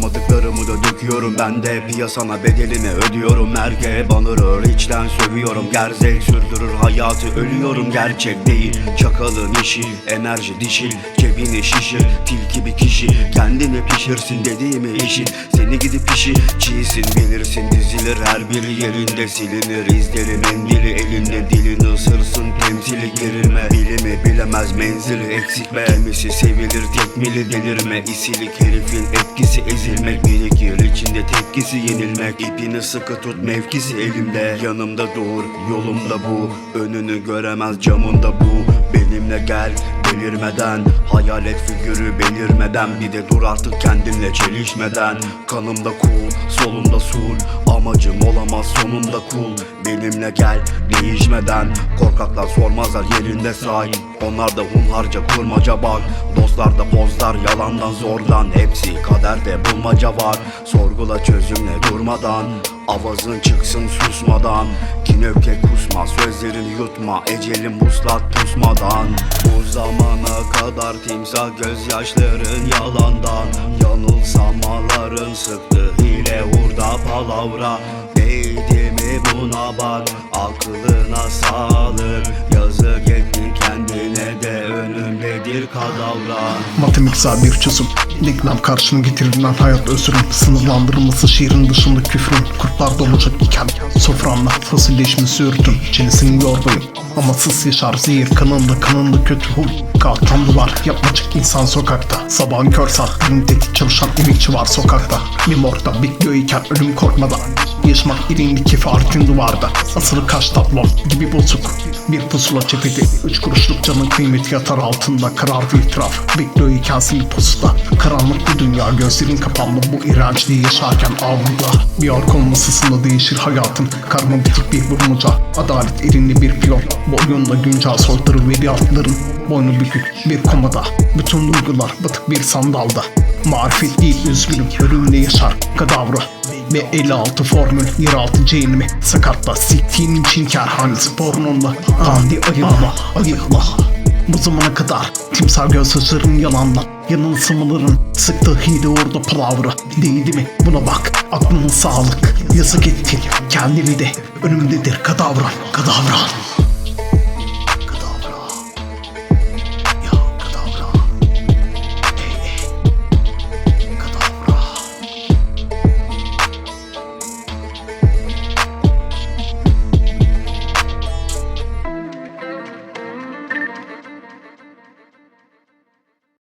Kusamadıklarımı da döküyorum ben de. Piyasana bedelini ödüyorum. Erkeğe banırır içten sövüyorum. Gerzek sürdürür hayatı ölüyorum. Gerçek değil. Çakalın işi Enerji dişil cebini şişir Tilki bir kişi. Kendini pişirsin dediğimi işi Seni gidip işi çiğsin bilirsin. Dizilir her bir yerinde silinir. İzleri Mendili elinde. Dilini ısırsın Temsili gerilme bilimi bilemez menzili Eksik beğenmesi sevilir tekmili delirme. İsilik herifin etkisi ezilmek. Birikir içinde tepkisi yenilmek. İpini sıkı tut mevkisi elimde. Yanımda dur yolumda bu. Önünü göremez camında bu. Benimle gel belirmeden Hayalet figürü belirmeden Bir de dur artık kendinle çelişmeden. Kanımda kul solumda sul Amacım olamaz sonunda kul. Benimle gel değişmeden. Korkaklar sormazlar yerinde say. Onlar da hunharca kurmaca bak. Dostlar da pozlar yalandan zorlan. Hepsi kaderde bulmaca var. Sorgula çözümle durmadan. Avazın çıksın susmadan. Kin öfke kusma sözlerini yutma. Ecelin muslat pusmadan. Bu zamana kadar timsah gözyaşların yalandan. Yanılsamaların sıktı hile hurda palavra. Değdi mi buna bak aklına sağlık. Yazık ettin kendine de önümdedir kadavra. Matematiksel bir çözüm Denklem karşını getirilen hayat özürüm Sınırlandırılması şiirin dışında küfrün Kurtlar dolacak iken Soframla fasilleşmesi örtün Çenesini yorbayım Ama sız yaşar zehir. Kanında kanında kötü huy Kalkan duvar yapmacık insan sokakta. Sabahın kör saatlerinde çalışan emekçi var sokakta. Bir bekliyor iken ölüm korkmadan Yaşamak elindeki farkın duvarda. Asılı kaş tablom gibi bozuk. Bir pusula çepeti Üç kuruşluk canın kıymeti yatar altında. Karar bir itiraf. Bekliyor iken seni pusuda Karanlık bir dünya. Gözlerin kapandı Bu iğrençliği yaşarken avluda. Bir ark olmasısında değişir hayatın. Karma bitik bir vurmaca Adalet elinde bir piyon Bu oyunla güncel soytarı veliahtların Boynu bükük bir komada. Bütün duygular batık bir sandalda. Marifet değil üzgünüm. Ölümle yaşar. Kadavra ve 56 formül yeraltı cehennemi Sakatla siktiğin için kerhanesi pornonla Kandi ayıkla ayıkla Bu zamana kadar timsah gözyaşların yalanla Yanılsamaların sıktığı hile orada palavra. Değdi mi? Buna bak aklının sağlık. Yazık ettin kendini de. Önümdedir kadavran kadavran